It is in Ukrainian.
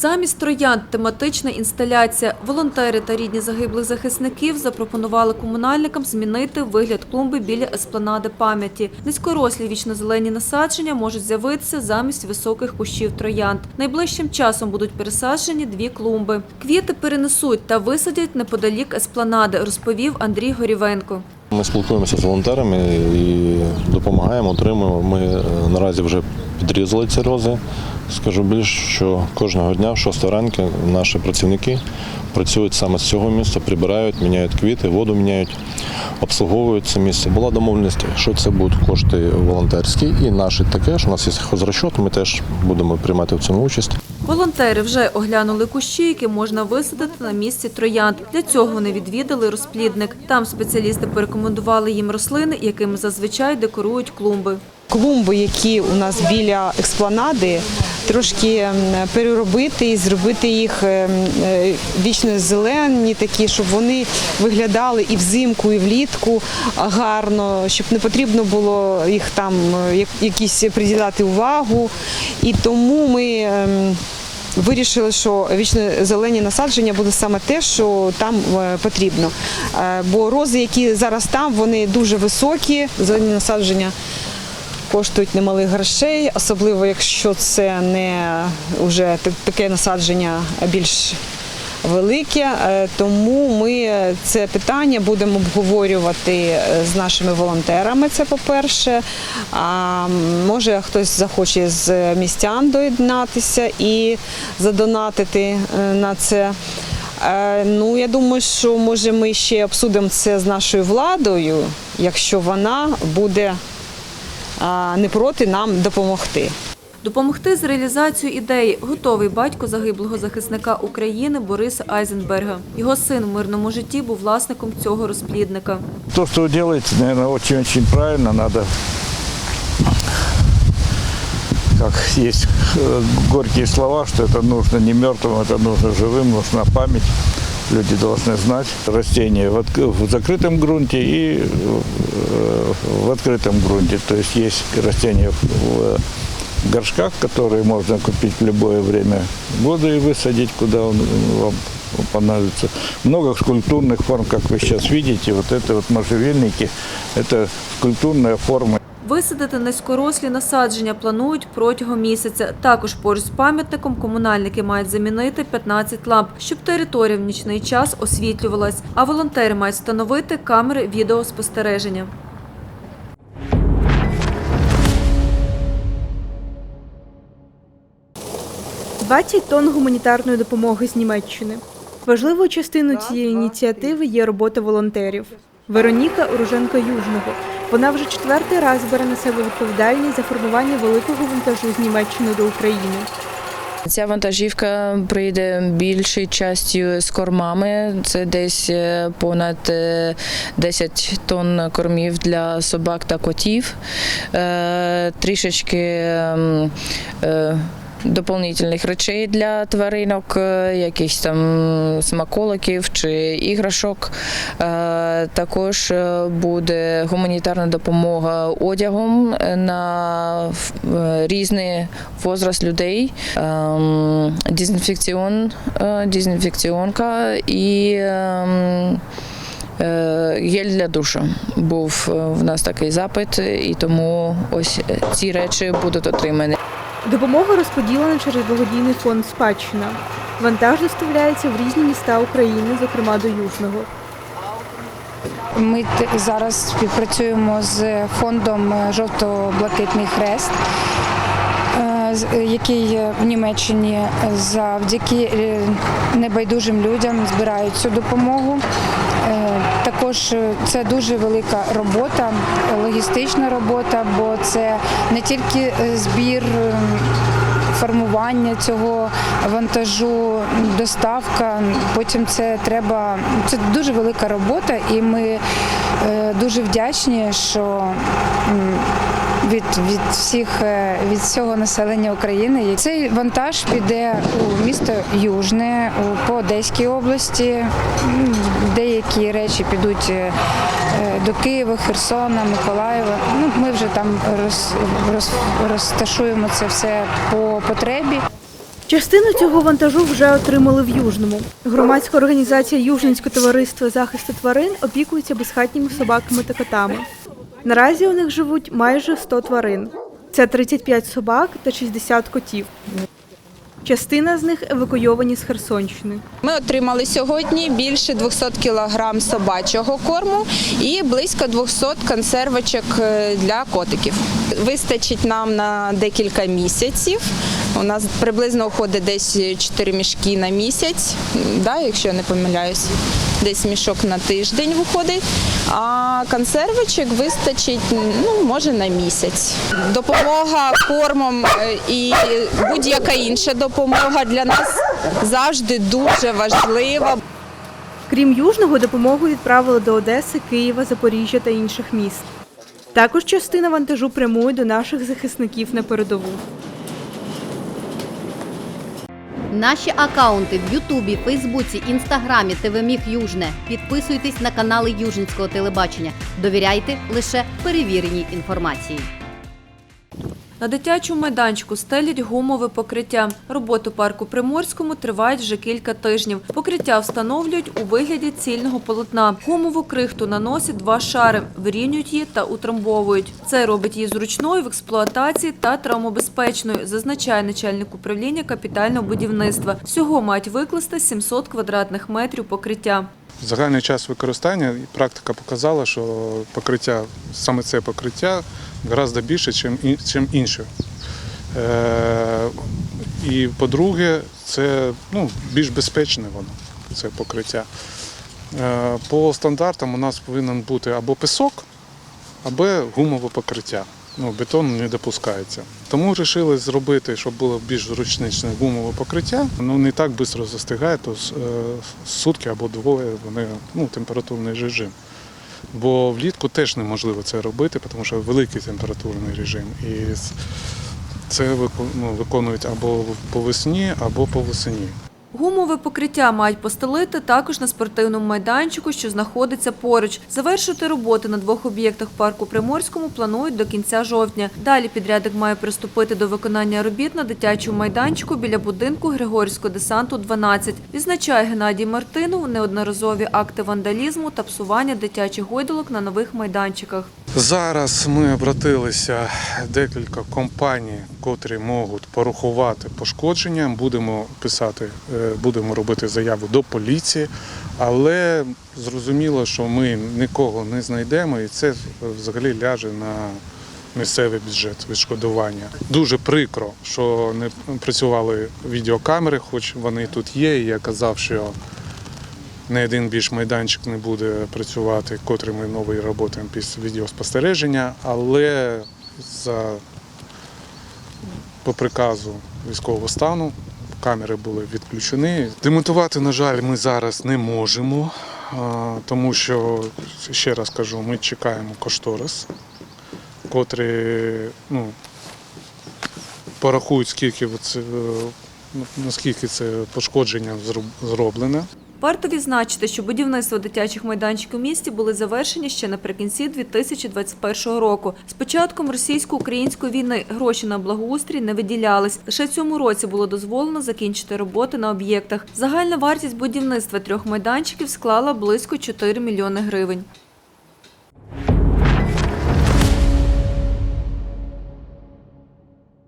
Замість троянд тематична інсталяція. Волонтери та рідні загиблих захисників запропонували комунальникам змінити вигляд клумби біля еспланади пам'яті. Низькорослі вічнозелені насадження можуть з'явитися замість високих кущів троянд. Найближчим часом будуть пересаджені дві клумби. Квіти перенесуть та висадять неподалік еспланади, розповів Андрій Горівенко. Ми спілкуємося з волонтерами і допомагаємо, отримуємо. Ми е, наразі вже підрізали ці рози. Скажу більше, що кожного дня, в 6 ранку, наші працівники працюють саме з цього місця, прибирають, міняють квіти, воду міняють, обслуговують це місце. Була домовленість, що це будуть кошти волонтерські і наші таке. що У нас є хозрасчет, ми теж будемо приймати в цьому участь. Волонтери вже оглянули кущі, які можна висадити на місці троянд. Для цього вони відвідали розплідник. Там спеціалісти порекомендували їм рослини, якими зазвичай декорують клумби. Клумби, які у нас біля експланади, трошки переробити і зробити їх ем, е, вічно зелені, такі, щоб вони виглядали і взимку, і влітку гарно, щоб не потрібно було їх там е, якісь приділяти увагу. І тому ми. ем, Вирішили, що вічно зелені насадження буде саме те, що там е, потрібно. Бо рози, які зараз там, вони дуже високі, зелені насадження коштують немалих грошей, особливо якщо це не вже таке насадження більш велике. Е, Тому ми це питання будемо обговорювати е, з нашими волонтерами. Це по-перше. А може хтось захоче з містян доєднатися і задонатити е, на це. Ну, я думаю, що може ми ще обсудимо це з нашою владою, якщо вона буде не проти нам допомогти. Допомогти з реалізацією ідеї готовий батько загиблого захисника України Бориса Айзенберга. Його син в мирному житті був власником цього розплідника. То, что вы делаете, наверное, очень-очень правильно. Надо, как есть э, горькие слова, что это нужно не мертвым, это нужно живым, нужна память. Люди должны знать растения в, отк- в закрытом грунте и э, в открытом грунте. То есть есть растения в в горшках, которые можно купить в любое время года и высадить, куда он вам понадобится. Много скульптурных форм, как вы сейчас видите. Вот это вот можжевельники, это скульптурная форма. Висадити низькорослі насадження планують протягом місяця. Також поруч з пам'ятником комунальники мають замінити 15 ламп, щоб територія в нічний час освітлювалась. А волонтери мають встановити камери відеоспостереження. – 20 тонн гуманітарної допомоги з Німеччини. Важливою частиною цієї ініціативи є робота волонтерів. Вероніка Уроженка Южного. Вона вже четвертий раз бере на себе відповідальність за формування великого вантажу з Німеччини до України. Ця вантажівка прийде більшою частю з кормами. Це десь е, понад е, 10 тонн кормів для собак та котів. Е, Трішечки ем, е, доповнительних речей для тваринок, е, якихось там смаколиків чи іграшок. Е, Також е, буде гуманітарна допомога одягом на різний возраст людей, ем, дезінфекціон, дезінфекціонка і ем, гель для душу. Був в нас такий запит, і тому ось ці речі будуть отримані. Допомога розподілена через благодійний фонд Спадщина. Вантаж доставляється в різні міста України, зокрема до Южного. Ми зараз співпрацюємо з фондом е, Жовто-Блакитний Хрест, е, е, який в Німеччині завдяки небайдужим людям збирають цю допомогу. Е, Також е, це дуже велика робота, логістична робота, бо це не тільки е, збір. формування цього вантажу, доставка. Потім це треба. Це дуже велика робота, і ми дуже вдячні, що від, від всіх е, від всього населення України цей вантаж піде у місто Южне по Одеській області. Деякі речі підуть е, е, до Києва, Херсона, Миколаєва. Ну, ми вже там роз, роз, розташуємо це все по потребі. Частину цього вантажу вже отримали в Южному. Громадська організація Южненське товариство захисту тварин опікується безхатніми собаками та котами. Наразі у них живуть майже 100 тварин. Це 35 собак та 60 котів. Частина з них евакуйовані з Херсонщини. Ми отримали сьогодні більше 200 кг собачого корму і близько 200 консервочок е, для котиків. Вистачить нам на декілька місяців. У нас приблизно уходить десь 4 мішки на місяць, да, якщо я не помиляюсь. Десь мішок на тиждень виходить, а консервочок вистачить ну, може на місяць. Допомога кормом е, і будь-яка інша допомога для нас завжди дуже важлива. Крім Южного, допомогу відправили до Одеси, Києва, Запоріжжя та інших міст. Також частина вантажу прямує до наших захисників на передову. Наші акаунти в Ютубі, Фейсбуці, Інстаграмі, ТВ Южне. Підписуйтесь на канали Южницького телебачення. Довіряйте лише перевіреній інформації. На дитячому майданчику стелять гумове покриття. Роботи парку Приморському тривають вже кілька тижнів. Покриття встановлюють у вигляді цільного полотна. Гумову крихту наносять два шари, вирівнюють її та утрамбовують. Це робить її зручною в експлуатації та травмобезпечною, зазначає начальник управління капітального будівництва. Всього мають викласти 700 квадратних метрів покриття. Загальний час використання і практика показала, що покриття, саме це покриття гораздо більше, ніж інші. Е, і по-друге, це ну, більш безпечне воно, це покриття. Е, по стандартам у нас повинен бути або пісок, або гумове покриття. Ну, бетон не допускається. Тому вирішили зробити, щоб було більш зручне гумове покриття. Ну не так швидко застигає, то е, сутки або двоє вони ну, температурний режим. Бо влітку теж неможливо це робити, тому що великий температурний режим. І це ну, виконують або по весні, або по весні. Гумове покриття мають постелити також на спортивному майданчику, що знаходиться поруч. Завершити роботи на двох об'єктах парку Приморському планують до кінця жовтня. Далі підрядник має приступити до виконання робіт на дитячому майданчику біля будинку Григорівського десанту 12. Відзначає Геннадій Мартинов неодноразові акти вандалізму та псування дитячих гойдолок на нових майданчиках. Зараз ми обратилися декілька компаній, котрі можуть порахувати пошкодження. Будемо писати, е, будемо робити заяву до поліції, але зрозуміло, що ми нікого не знайдемо, і це взагалі ляже на місцевий бюджет відшкодування. Дуже прикро, що не працювали відеокамери, хоч вони тут є. І я казав, що не один більш майданчик не буде працювати, котрий ми новий працюємо після відеоспостереження, але за по приказу військового стану камери були відключені. Демонтувати, на жаль, ми зараз не можемо, тому що, ще раз кажу, ми чекаємо кошторис, котрий ну, порахують, скільки це, е, наскільки це пошкодження зроб- зроблене. Варто відзначити, що будівництво дитячих майданчиків у місті були завершені ще наприкінці 2021 року. З початком російсько-української війни гроші на благоустрій не виділялись. Лише цьому році було дозволено закінчити роботи на об'єктах. Загальна вартість будівництва трьох майданчиків склала близько 4 мільйони гривень.